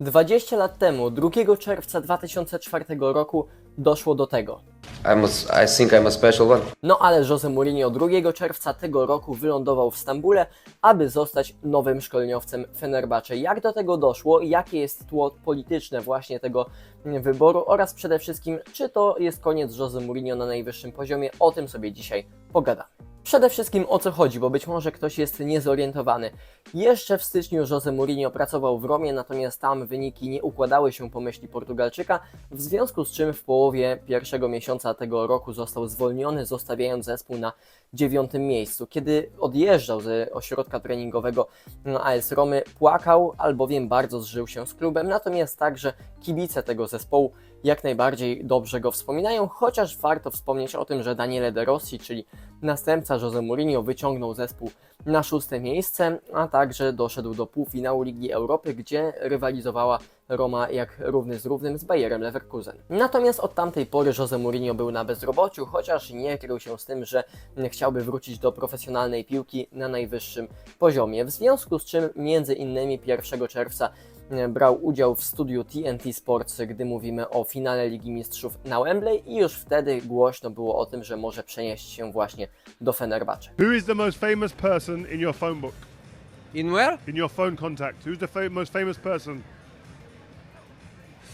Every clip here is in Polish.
20 lat temu, 2 czerwca 2004 roku, doszło do tego. I think I'm a special one. No ale Jose Mourinho 2 czerwca tego roku wylądował w Stambule, aby zostać nowym szkoleniowcem Fenerbahce. Jak do tego doszło, jakie jest tło polityczne właśnie tego wyboru oraz przede wszystkim, czy to jest koniec Jose Mourinho na najwyższym poziomie, o tym sobie dzisiaj pogadamy. Przede wszystkim o co chodzi, bo być może ktoś jest niezorientowany. Jeszcze w styczniu Jose Mourinho pracował w Romie, natomiast tam wyniki nie układały się po myśli Portugalczyka, w związku z czym w połowie pierwszego miesiąca tego roku został zwolniony, zostawiając zespół na dziewiątym miejscu. Kiedy odjeżdżał ze ośrodka treningowego AS Romy, płakał, albowiem bardzo zżył się z klubem, natomiast także kibice tego zespołu jak najbardziej dobrze go wspominają, chociaż warto wspomnieć o tym, że Daniele De Rossi, czyli następca Jose Mourinho, wyciągnął zespół na szóste miejsce, a także doszedł do półfinału Ligi Europy, gdzie rywalizowała Roma jak równy z równym z Bayerem Leverkusen. Natomiast od tamtej pory Jose Mourinho był na bezrobociu, chociaż nie krył się z tym, że chciałby wrócić do profesjonalnej piłki na najwyższym poziomie. W związku z czym między innymi 1 czerwca brał udział w studiu TNT Sports, gdy mówimy o finale Ligi Mistrzów na Wembley i już wtedy głośno było o tym, że może przenieść się właśnie do Fenerbahce. Who is the most famous person in your phone book? In where? In your phone contact? Who's the fa- most famous person?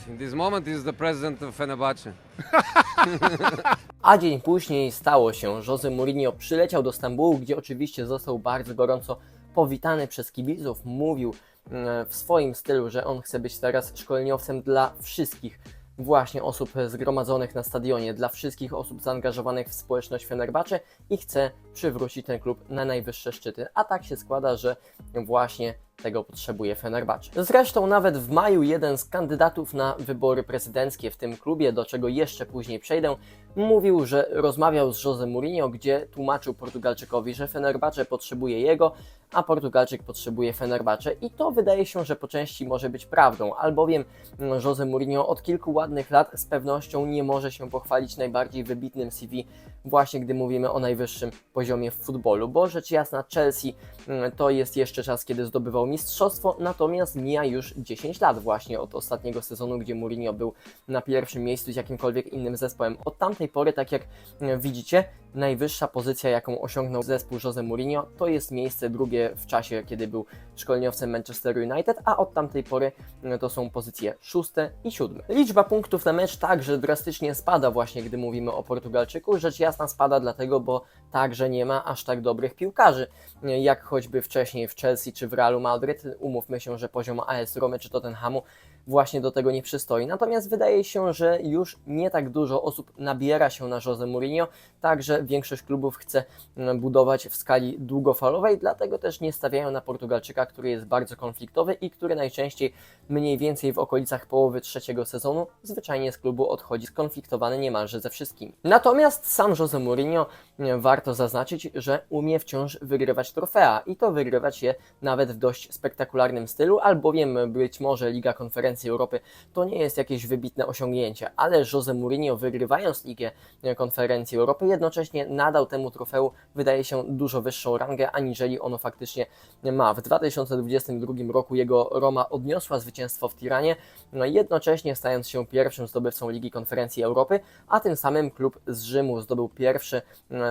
In this moment is the president of Fenerbahce. A dzień później stało się, Jose Mourinho przyleciał do Stambułu, gdzie oczywiście został bardzo gorąco powitany przez kibiców. Mówił mm, w swoim stylu, że on chce być teraz szkoleniowcem dla wszystkich właśnie osób zgromadzonych na stadionie, dla wszystkich osób zaangażowanych w społeczność Fenerbahce i chce przywrócić ten klub na najwyższe szczyty. A tak się składa, że właśnie tego potrzebuje Fenerbahce. Zresztą nawet w maju jeden z kandydatów na wybory prezydenckie w tym klubie, do czego jeszcze później przejdę, mówił, że rozmawiał z Jose Mourinho, gdzie tłumaczył Portugalczykowi, że Fenerbahce potrzebuje jego, a Portugalczyk potrzebuje Fenerbahce i to wydaje się, że po części może być prawdą, albowiem mm, Jose Mourinho od kilku ładnych lat z pewnością nie może się pochwalić najbardziej wybitnym CV właśnie gdy mówimy o najwyższym poziomie w futbolu, bo rzecz jasna Chelsea mm, to jest jeszcze czas, kiedy zdobywał mistrzostwo, natomiast mija już 10 lat właśnie od ostatniego sezonu, gdzie Mourinho był na pierwszym miejscu z jakimkolwiek innym zespołem. Od tamtej pory, tak jak mm, widzicie, najwyższa pozycja, jaką osiągnął zespół Jose Mourinho, to jest miejsce drugie w czasie, kiedy był szkoleniowcem Manchester United, a od tamtej pory mm, to są pozycje szóste i siódme. Liczba punktów na mecz także drastycznie spada właśnie, gdy mówimy o Portugalczyku. Rzecz jasna spada dlatego, bo także nie ma aż tak dobrych piłkarzy, jak choćby wcześniej w Chelsea czy w Realu Madryt. Umówmy się, że poziom AS Romy czy Tottenhamu właśnie do tego nie przystoi. Natomiast wydaje się, że już nie tak dużo osób nabiera się na Jose Mourinho, także większość klubów chce mm, budować w skali długofalowej, dlatego też nie stawiają na Portugalczyka, który jest bardzo konfliktowy i który najczęściej mniej więcej w okolicach połowy trzeciego sezonu zwyczajnie z klubu odchodzi skonfliktowany niemalże ze wszystkimi. Natomiast sam Jose Mourinho mm, warto zaznaczyć, że umie wciąż wygrywać trofea i to wygrywać je nawet w dość spektakularnym stylu, albowiem być może Liga Konferencji Europy to nie jest jakieś wybitne osiągnięcie, ale Jose Mourinho wygrywając Ligę Konferencji Europy jednocześnie nadał temu trofeu wydaje się dużo wyższą rangę aniżeli ono faktycznie ma. W 2022 roku jego Roma odniosła zwycięstwo w Tiranie, no jednocześnie stając się pierwszym zdobywcą Ligi Konferencji Europy, a tym samym klub z Rzymu zdobył pierwszy,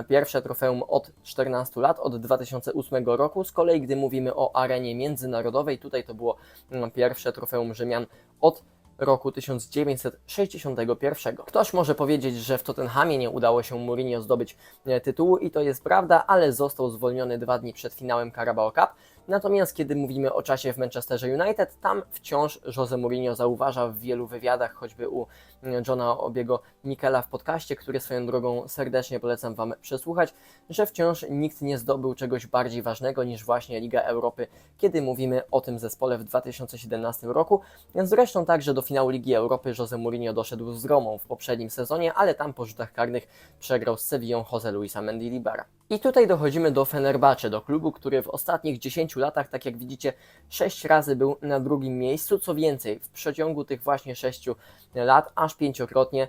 pierwsze trofeum od 14 lat, od 2008 roku. Z kolei gdy mówimy o arenie międzynarodowej, tutaj to było pierwsze trofeum Rzymian od roku 1961. Ktoś może powiedzieć, że w Tottenhamie nie udało się Mourinho zdobyć e, tytułu i to jest prawda, ale został zwolniony dwa dni przed finałem Carabao Cup. Natomiast kiedy mówimy o czasie w Manchesterze United, tam wciąż Jose Mourinho zauważa w wielu wywiadach, choćby u mm, Johna Obiego Nikela w podcaście, który swoją drogą serdecznie polecam Wam przesłuchać, że wciąż nikt nie zdobył czegoś bardziej ważnego niż właśnie Liga Europy, kiedy mówimy o tym zespole w 2017 roku. Zresztą także do finału Ligi Europy Jose Mourinho doszedł z Romą w poprzednim sezonie, ale tam po rzutach karnych przegrał z Sevillą Jose Luisa Mendilibara. I tutaj dochodzimy do Fenerbahce, do klubu, który w ostatnich 10 latach, tak jak widzicie, 6 razy był na drugim miejscu. Co więcej, w przeciągu tych właśnie 6 lat, aż pięciokrotnie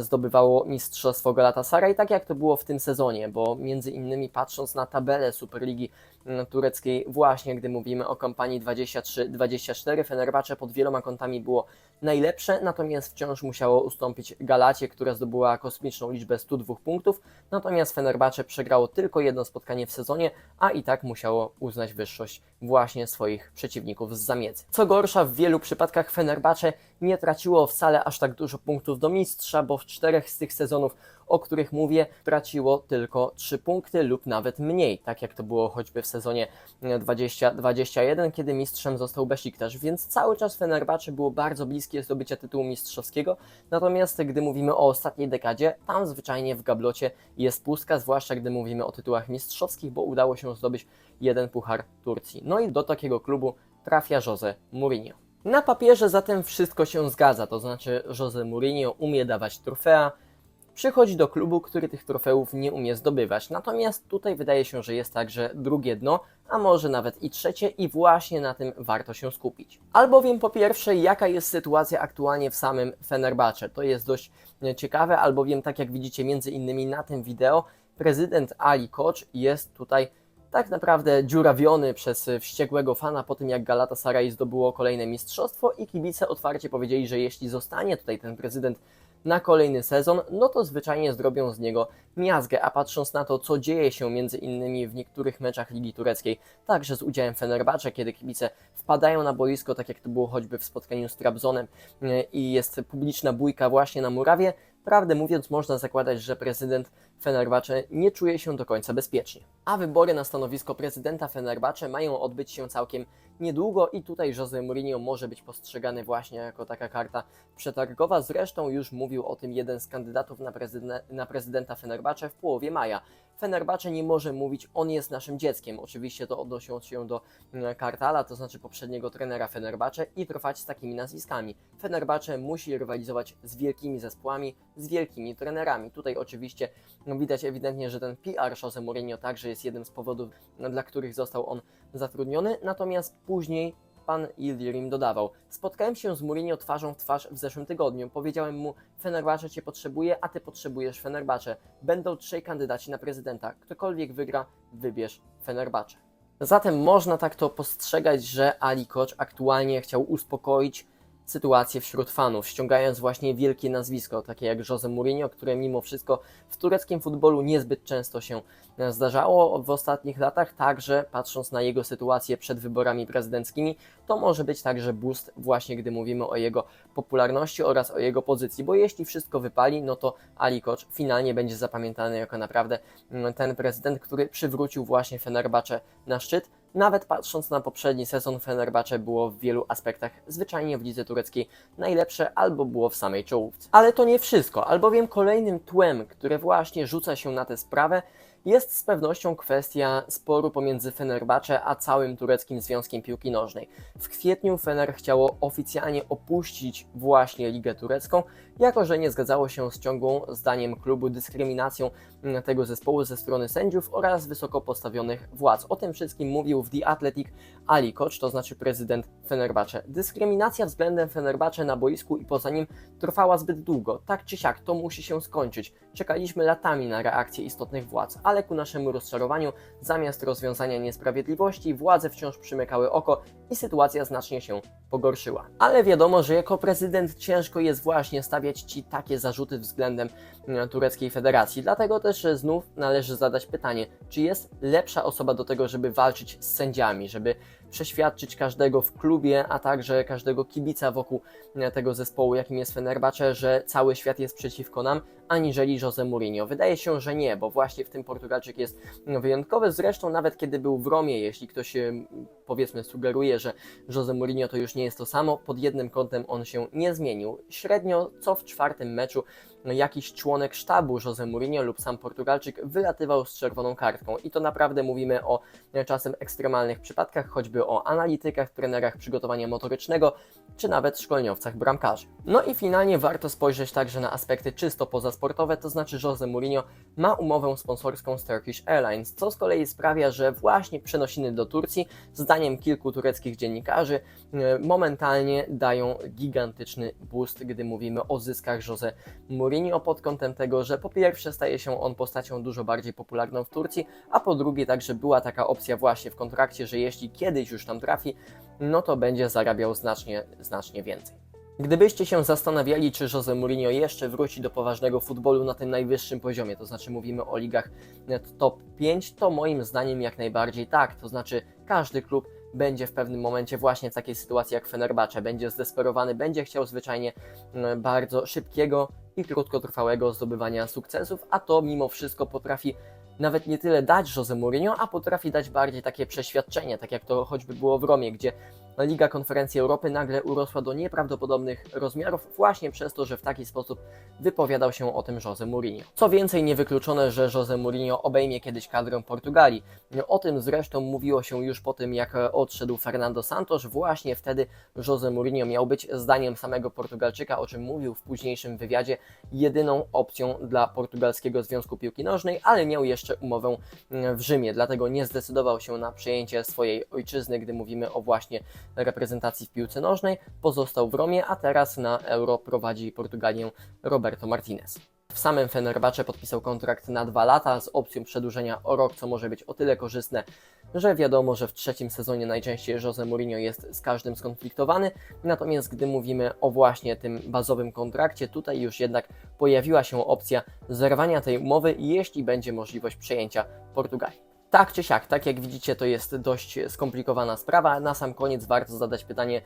zdobywało mistrzostwo Galatasaray, tak jak to było w tym sezonie, bo między innymi patrząc na tabelę Superligi mm, tureckiej, właśnie gdy mówimy o kampanii 23-24, Fenerbahce pod wieloma kątami było najlepsze, natomiast wciąż musiało ustąpić Galacie, która zdobyła kosmiczną liczbę 102 punktów, natomiast Fenerbahce przegrało tylko jedno spotkanie w sezonie, a i tak musiało uznać wyższość właśnie swoich przeciwników z zamiedzy. Co gorsza, w wielu przypadkach Fenerbahce nie traciło wcale aż tak dużo punktów do mistrza, bo w czterech z tych sezonów, o których mówię, traciło tylko 3 punkty lub nawet mniej, tak jak to było choćby w sezonie 20-21, kiedy mistrzem został Besiktas, więc cały czas Fenerbahce było bardzo bliskie zdobycia tytułu mistrzowskiego, natomiast gdy mówimy o ostatniej dekadzie, tam zwyczajnie w gablocie jest pustka, zwłaszcza gdy mówimy o tytułach mistrzowskich, bo udało się zdobyć jeden puchar Turcji. No i do takiego klubu trafia Jose Mourinho. Na papierze zatem wszystko się zgadza, to znaczy Jose Mourinho umie dawać trofea, przychodzi do klubu, który tych trofeów nie umie zdobywać. Natomiast tutaj wydaje się, że jest także drugie dno, a może nawet i trzecie i właśnie na tym warto się skupić. Albowiem po pierwsze, jaka jest sytuacja aktualnie w samym Fenerbahce. To jest dość ciekawe, albowiem tak jak widzicie między innymi na tym wideo, prezydent Ali Koch jest tutaj tak naprawdę dziurawiony przez wściekłego fana po tym, jak Galatasaray zdobyło kolejne mistrzostwo i kibice otwarcie powiedzieli, że jeśli zostanie tutaj ten prezydent na kolejny sezon, no to zwyczajnie zrobią z niego miazgę, a patrząc na to, co dzieje się między innymi w niektórych meczach Ligi Tureckiej, także z udziałem Fenerbahce, kiedy kibice wpadają na boisko, tak jak to było choćby w spotkaniu z Trabzonem e, i jest publiczna bójka właśnie na murawie, prawdę mówiąc można zakładać, że prezydent Fenerbahce nie czuje się do końca bezpiecznie. A wybory na stanowisko prezydenta Fenerbahce mają odbyć się całkiem niedługo i tutaj Jose Mourinho może być postrzegany właśnie jako taka karta przetargowa. Zresztą już mówił o tym jeden z kandydatów na, prezyden- na prezydenta Fenerbahce w połowie maja. Fenerbahce nie może mówić, on jest naszym dzieckiem. Oczywiście to odnosiło się do mm, Kartala, to znaczy poprzedniego trenera Fenerbahce i trwać z takimi nazwiskami. Fenerbahce musi rywalizować z wielkimi zespołami, z wielkimi trenerami. Tutaj oczywiście widać ewidentnie, że ten PR Jose Mourinho także jest jednym z powodów, dla których został on zatrudniony, natomiast później pan Ildirim dodawał. Spotkałem się z Mourinho twarzą w twarz w zeszłym tygodniu. Powiedziałem mu, Fenerbahce cię potrzebuje, a ty potrzebujesz Fenerbahce. Będą trzej kandydaci na prezydenta. Ktokolwiek wygra, wybierz Fenerbahce. Zatem można tak to postrzegać, że Ali Koch aktualnie chciał uspokoić sytuację wśród fanów, ściągając właśnie wielkie nazwisko, takie jak Jose Mourinho, które mimo wszystko w tureckim futbolu niezbyt często się e, zdarzało w ostatnich latach, także patrząc na jego sytuację przed wyborami prezydenckimi, to może być także boost właśnie gdy mówimy o jego popularności oraz o jego pozycji, bo jeśli wszystko wypali, no to Ali Koch finalnie będzie zapamiętany jako naprawdę mm, ten prezydent, który przywrócił właśnie Fenerbahce na szczyt, nawet patrząc na poprzedni sezon, Fenerbahce było w wielu aspektach zwyczajnie w lidze tureckiej najlepsze albo było w samej czołówce. Ale to nie wszystko, albowiem kolejnym tłem, które właśnie rzuca się na tę sprawę, jest z pewnością kwestia sporu pomiędzy Fenerbahce a całym tureckim Związkiem Piłki Nożnej. W kwietniu Fener chciało oficjalnie opuścić właśnie Ligę Turecką, jako że nie zgadzało się z ciągłą, zdaniem klubu, dyskryminacją mm, tego zespołu ze strony sędziów oraz wysoko postawionych władz. O tym wszystkim mówił w The Athletic Ali Koch, to znaczy prezydent Fenerbahce. Dyskryminacja względem Fenerbahce na boisku i poza nim trwała zbyt długo. Tak czy siak, to musi się skończyć. Czekaliśmy latami na reakcję istotnych władz, ale ku naszemu rozczarowaniu, zamiast rozwiązania niesprawiedliwości, władze wciąż przymykały oko i sytuacja znacznie się pogorszyła. Ale wiadomo, że jako prezydent ciężko jest właśnie stawiać ci takie zarzuty względem mm, tureckiej federacji. Dlatego też e, znów należy zadać pytanie, czy jest lepsza osoba do tego, żeby walczyć z sędziami, żeby przeświadczyć każdego w klubie, a także każdego kibica wokół e, tego zespołu, jakim jest Fenerbahce, że cały świat jest przeciwko nam, aniżeli Jose Mourinho. Wydaje się, że nie, bo właśnie w tym Portugalczyk jest wyjątkowy. Zresztą nawet kiedy był w Romie, jeśli ktoś powiedzmy sugeruje, że Jose Mourinho to już nie jest to samo, pod jednym kątem on się nie zmienił. Średnio co w czwartym meczu jakiś członek sztabu Jose Mourinho lub sam Portugalczyk wylatywał z czerwoną kartką. I to naprawdę mówimy o e, czasem ekstremalnych przypadkach, choćby o analitykach, trenerach przygotowania motorycznego, czy nawet szkoleniowcach bramkarzy. No i finalnie warto spojrzeć także na aspekty czysto pozasportowe, to znaczy Jose Mourinho ma umowę sponsorską z Turkish Airlines, co z kolei sprawia, że właśnie przenosiny do Turcji, zdaniem kilku tureckich dziennikarzy, e, momentalnie dają gigantyczny boost, gdy mówimy o zyskach Jose Mourinho Mourinho pod kątem tego, że po pierwsze staje się on postacią dużo bardziej popularną w Turcji, a po drugie także była taka opcja właśnie w kontrakcie, że jeśli kiedyś już tam trafi, no to będzie zarabiał znacznie, znacznie więcej. Gdybyście się zastanawiali, czy Jose Mourinho jeszcze wróci do poważnego futbolu na tym najwyższym poziomie, to znaczy mówimy o ligach top 5, to moim zdaniem jak najbardziej tak. To znaczy każdy klub będzie w pewnym momencie właśnie w takiej sytuacji jak Fenerbahce, będzie zdesperowany, będzie chciał zwyczajnie mm, bardzo szybkiego i krótkotrwałego zdobywania sukcesów, a to mimo wszystko potrafi nawet nie tyle dać Jose Mourinho, a potrafi dać bardziej takie przeświadczenie, tak jak to choćby było w Romie, gdzie Liga Konferencji Europy nagle urosła do nieprawdopodobnych rozmiarów właśnie przez to, że w taki sposób wypowiadał się o tym Jose Mourinho. Co więcej, niewykluczone, że Jose Mourinho obejmie kiedyś kadrę Portugalii. O tym zresztą mówiło się już po tym, jak odszedł Fernando Santos. Właśnie wtedy Jose Mourinho miał być, zdaniem samego Portugalczyka, o czym mówił w późniejszym wywiadzie, jedyną opcją dla portugalskiego Związku Piłki Nożnej, ale miał jeszcze umowę w Rzymie, dlatego nie zdecydował się na przejęcie swojej ojczyzny, gdy mówimy o właśnie reprezentacji w piłce nożnej, pozostał w Romie, a teraz na Euro prowadzi Portugalię Roberto Martinez. W samym Fenerbahce podpisał kontrakt na dwa lata z opcją przedłużenia o rok, co może być o tyle korzystne, że wiadomo, że w trzecim sezonie najczęściej Jose Mourinho jest z każdym skonfliktowany, natomiast gdy mówimy o właśnie tym bazowym kontrakcie, tutaj już jednak pojawiła się opcja zerwania tej umowy, jeśli będzie możliwość przejęcia Portugalii. Tak czy siak, tak jak widzicie, to jest dość skomplikowana sprawa. Na sam koniec warto zadać pytanie,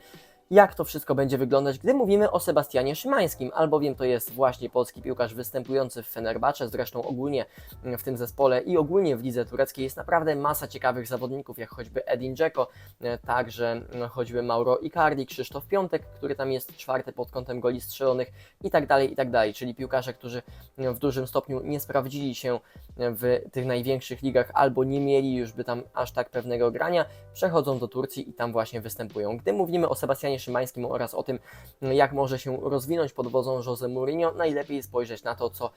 jak to wszystko będzie wyglądać, gdy mówimy o Sebastianie Szymańskim, albowiem to jest właśnie polski piłkarz występujący w Fenerbahce, zresztą ogólnie w tym zespole i ogólnie w lidze tureckiej jest naprawdę masa ciekawych zawodników, jak choćby Edin Dzeko, e, także no, choćby Mauro Icardi, Krzysztof Piątek, który tam jest czwarty pod kątem goli strzelonych i tak dalej, i tak dalej, czyli piłkarze, którzy w dużym stopniu nie sprawdzili się w tych największych ligach albo nie mieli już by tam aż tak pewnego grania, przechodzą do Turcji i tam właśnie występują. Gdy mówimy o Sebastianie Szymańskim oraz o tym, jak może się rozwinąć pod wodzą Jose Mourinho, najlepiej spojrzeć na to, co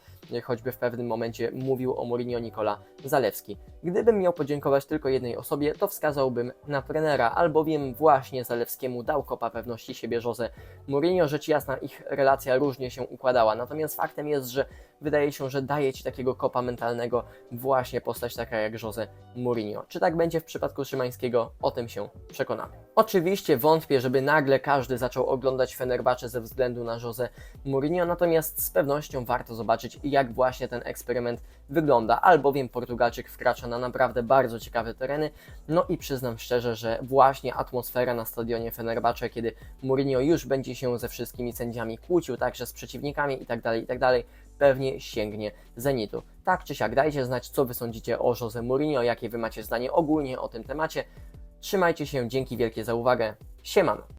choćby w pewnym momencie mówił o Mourinho Nikola Zalewski. Gdybym miał podziękować tylko jednej osobie, to wskazałbym na trenera, albowiem właśnie Zalewskiemu dał kopa pewności siebie Jose Mourinho. Rzecz jasna, ich relacja różnie się układała, natomiast faktem jest, że wydaje się, że daje Ci takiego kopa mentalnego właśnie postać taka jak Jose Mourinho. Czy tak będzie w przypadku Szymańskiego? O tym się przekonamy. Oczywiście wątpię, żeby nagle każdy zaczął oglądać Fenerbahce ze względu na Jose Mourinho, natomiast z pewnością warto zobaczyć, jak właśnie ten eksperyment wygląda, albowiem Portugalczyk wkracza na naprawdę bardzo ciekawe tereny. No i przyznam szczerze, że właśnie atmosfera na stadionie Fenerbahce, kiedy Mourinho już będzie się ze wszystkimi sędziami kłócił, także z przeciwnikami itd., itd., pewnie sięgnie Zenitu. Tak czy siak, dajcie znać, co Wy sądzicie o Jose Mourinho, jakie Wy macie zdanie ogólnie o tym temacie. Trzymajcie się, dzięki wielkie za uwagę. Siemano!